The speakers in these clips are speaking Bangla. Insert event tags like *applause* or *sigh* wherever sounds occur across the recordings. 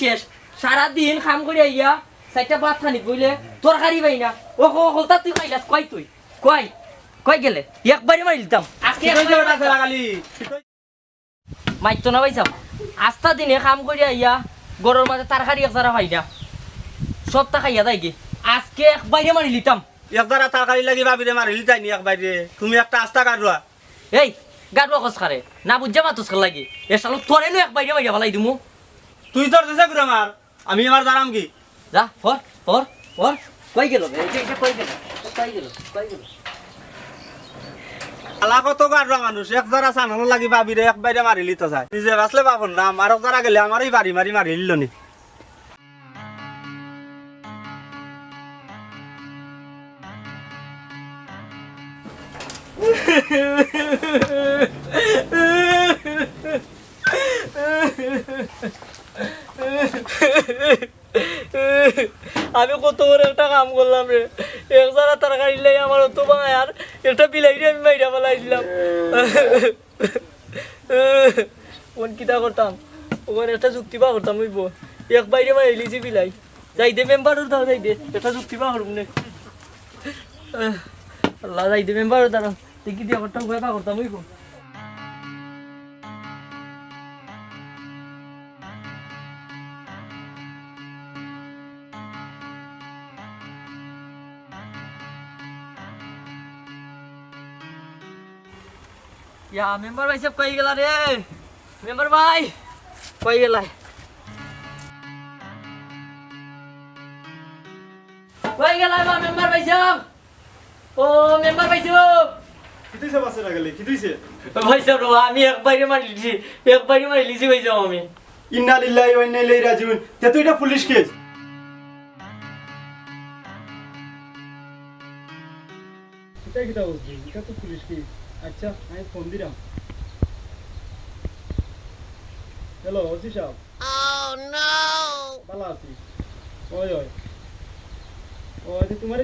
শেষ। সারাদিন কাম করে আইয়া চারটা ভাত খানি বইলে তরকারি পাই না। ও হলতা তুই খাইলাস কই তুই? কয় কই গেলে? একবারে মারি দিতাম। আজকে মাইতো না পাইছাম। আস্তা দিনে কাম করে আইয়া গরুর মাঝে তরকারি একসারা পাই না। সবটা খাইয়া দেয় কি আজকে একবারে মারি লিতাম। একদারা তরকারি লাগি ভাবি রে মারিলি যাইনি একবার তুমি একটা আস্তা কাটুয়া এই গাড়ুয়া খোঁজ খারে না বুঝা মাতুস লাগি। এ সালো তোরে নো একবারে মারিয়া ফেলাই দিমু। তুই তোর দেশে ঘুরে মার। আমি আমার দাঁড়াম কি? যা হর হর হর কই গেল কই গেল? কই গেল? কই গেল? আলা কত কাটুয়া মানুষ একদারা সানানো লাগি ভাবি রে একবারে মারিলি তো যায়। নিজে বাসলে বাপন না আর একদারা গেলে আমারই বাড়ি মারি মারিল নি *laughs* আমি কত বড় একটা কাম করলাম রে। এক জারা তরকারি লাই আমার বাঙায় আর একটা বিলাইরি আমি মাইরা ফেলাই দিলাম কোন কিতা করতাম? ওখানে একটা যুক্তি পা করতাম ওই বউ এক বাইরে মারি লিছি বিলাই। যাই দে মেম্বার দাও যাই দে একটা যুক্তি পা করুম নে। আল্লাহ যাই দে মেম্বার দাঁড়াও। দেখি দিয়ে করতাম পা করতাম ওই ইয়া মেম্বার ভাই সব কই গেলা রে? মেম্বার ভাই কই গেলাই কই গেলাই বা মেম্বার ভাই সব? ও মেম্বার ভাই সব? কিতুইছে বাসে গেলে কিতুইছে ভাই সব আমি এক বাইরে মারি লিছি এক বাইরে মারি লিছি ভাই সব আমি। ইন্না লিল্লাহি ওয়া ইন্না ইলাইহি রাজিউন। তে তুই এটা পুলিশ কেস। এটা কিটা বুঝবি এটা তো পুলিশ কেস। আচ্ছা আমি ফোন দিলাম। হ্যালো ওসি সাহেব। Oh ভালো আছি। ওই ওই। ওই তোমার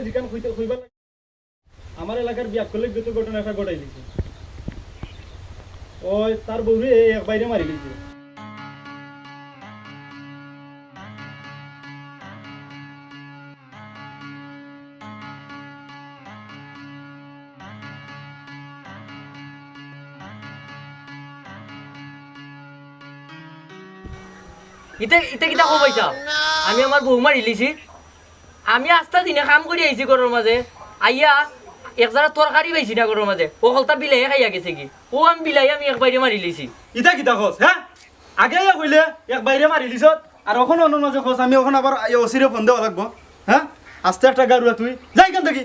আমার এলাকার বিয়া করলে যত ঘটনা একটা ঘটাই দিছে। ওই তার বউরে এক বাইরে মারি দিছে। ইতে ইতে কিটা কো পয়সা আমি আমার বউ মারি আমি আস্তা দিনে কাম করে আইছি ঘরের মাঝে আইয়া, এক জারা তরকারি পাইছি না ঘরের মাঝে ও হলতা বিলাইয়ে খাইয়া গেছে কি? ও আমি বিলাই আমি এক বাইরে মারি লিছি। ইটা কিতা খোঁজ হ্যাঁ আগে ইয়া কইলে, এক বাইরে মারি দিছত আর ওখান অন্য মাঝে খোঁজ, আমি ওখান আবার ওসিরে ফোন দেওয়া লাগবো হ্যাঁ আস্তে একটা গারুয়া তুই। যাই কেন থাকি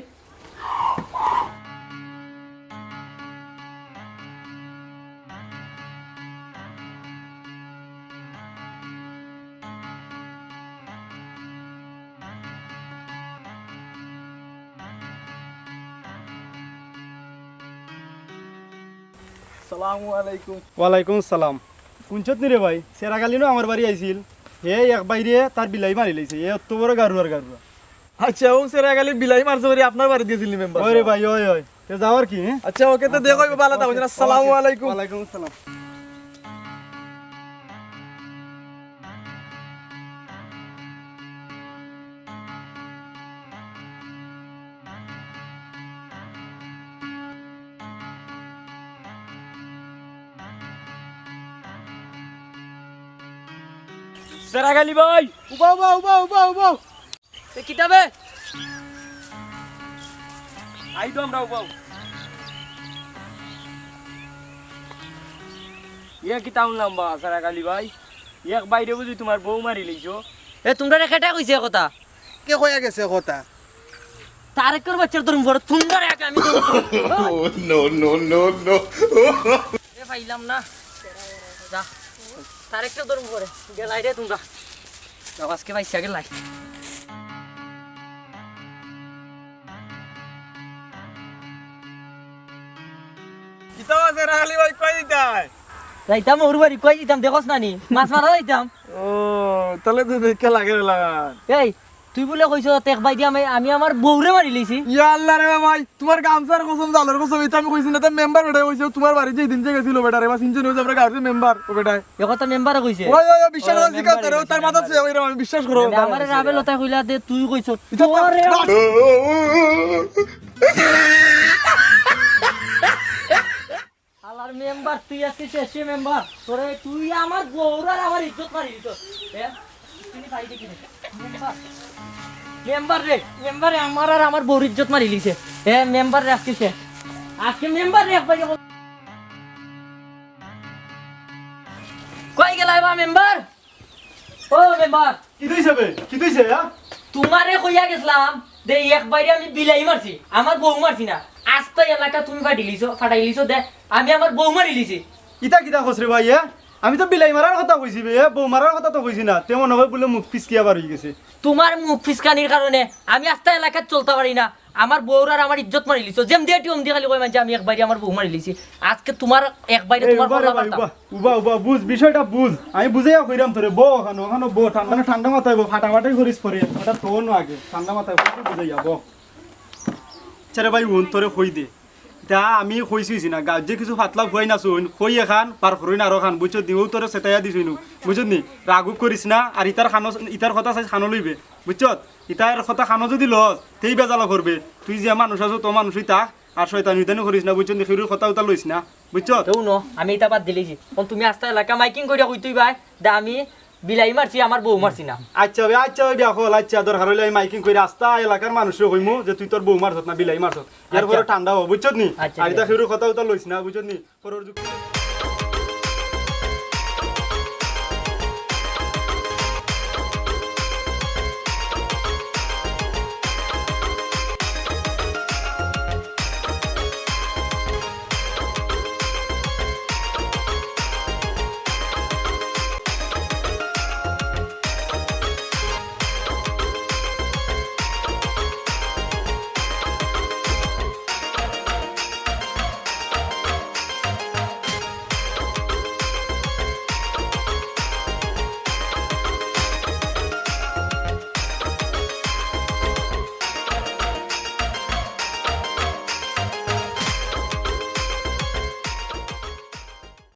সালামু আলাইকুম। ওয়ালাইকুম সালাম। কুঞ্চত নিরে ভাই? সেরাগালিনো আমার বাড়ি আইছিল। হে এক বাইরে তার বিলাই মারি লাইছে। এ অত বড় গারুয়ার গারুয়া। আচ্ছা ও সেরাকালি বিলাই মারছে করে আপনার বাড়ি দিয়েছিল মেম্বার। ওরে ভাই ওই ওই। তে যাওয়ার কি? আচ্ছা ওকে তো দেখো ভালো থাকো আসসালামু আলাইকুম। ওয়ালাইকুম সালাম সেরাগালি ভাই। উবা উবা উবা উবা উবা এ কিতাবে আই তো আমরা উবা ইয়া কি টাউন নাম্বা সারা কালি ভাই? এক বাইরে বুঝি তোমার বউ মারি লইছো। এ তোমরা রেখাটা কইছে কথা? কে কইয়া গেছে কথা? তারেকের বাচ্চার তোর বড় সুন্দর এক আমি *laughs* no, no, no, no. এ পাইলাম না। যা। তারেকটা তোর পরে। গেলাই রে তোমরা। আজকে পাইছা গেলাই যাইতাম ওর বাড়ি কই দিতাম দেখোস না নি মাছ মারা যাইতাম। ও তাহলে তো লাগে লাগান। এই তুই বলে কইছ তেক বাই দিয়া আমি আমি আমার বউরে মারি লিছি। ইয়া আল্লাহ রে ভাই তোমার গামছার কসম জালের কসম এটা আমি কইছি না তো মেম্বার বেটা কইছে তোমার বাড়ি যে দিন যে গেছিল বেটা রে বা সিনজন হইছে আমরা গাড়িতে মেম্বার ও বেটা এ কথা মেম্বারে কইছে ওই ওই বিশ্বাস ওই, করো জিকা তোর তার মাথা ছুঁয়ে ওই আমি বিশ্বাস করো আমার রাবে লতা কইলা দে তুই কইছ তোরে আলার মেম্বার তুই আছিস এসে মেম্বার তোরে তুই আমার আর আমার ইজ্জত মারি দিত তুমি পাই দেখি মেম্বার মেম্বার রে মেম্বার আমার আর আমার বউর ইজ্জত মারি লিছে। এ মেম্বার রে আজকে সে আজকে মেম্বার রে একবার কই গেলাই বা মেম্বার ও মেম্বার কি তুইছে বে? কি তুইছে হ্যাঁ? তোমারে কইয়া গেছিলাম দে এক আমি বিলাই মারছি আমার বউ মারছি না। আস্তে এলাকা তুমি ফাটি লিছো ফাটাই লিছো দে আমি আমার বউ মারি লিছি। ইতা কিতা খসরে ভাই হ্যাঁ? আমি তো বিলাই মারার কথা কইছি বে বউ মারার কথা তো কইছি না। তেমন হবে বলে মুখ পিসকিয়া বার হয়ে গেছে। তোমার মুখ ফিসকানির কারণে আমি আস্তে এলাকাত চলতে পারি না। আমার বউর আর আমার ইজ্জত মারি লিছো। যেম দিয়ে টিম দিয়ে খালি কই মানছে আমি এক বাইরে আমার বউ মারি লিছি। আজকে তোমার এক বাইরে এই তোমার কথা ভাই, উবা, উবা বুঝ বিষয়টা বুঝ। আমি বুঝাইয়া কইরাম তোরে বো ওখানে ওখানে বো ঠান্ডা মানে ঠান্ডা মাথায় বো ফাটাফাটি করিস পরে। ওটা তোর নো আগে। ঠান্ডা মাথায় বুঝাইয়া বো আচ্ছা ভাই উন তোরে কই দে। তা আমি কইছিছি না গাঁৱত যে কিছু ফাতলা খুৱাই নাচোন খৈ এখান, পাৰ ফুৰই আৰু খান বুঝছ দিও তোরে চেতাইয়া দিছিনো বুঝছ নি? রাগুক করিস না আর ইতার খানো ইতার কথা চাই খানো লইবে। বুঝছত ইতার কথা খানো যদি লস তেই বেজালো করবে তুই যে মানুষ আছো তো মানুষই তাক আর শয়তান উইতানো করিস না বুঝছ নি? খেরুর কথা উতা লইস না। বুঝছত কেউ ন, আমি এটা বাদ দিলেছি তুমি আস্তে এলাকা মাইকিং করিয়া কই তুই ভাই দে, আমি বিলাই মারছি আমার বউ মারছি না। আচ্ছা ভাই আচ্ছা ভাই হল আচ্ছা দরকার হইলে মাইকিং করে রাস্তা এলাকার মানুষ কইমু যে তুই তোর বউ মারছত না বিলাই মারছত। ইয়ার পরে আচ্ছা। ঠান্ডা হব বুঝছত নি আচ্ছা, আর ঠিক এটা কথা উতা লইছ না বুঝছত নি পরের যুগ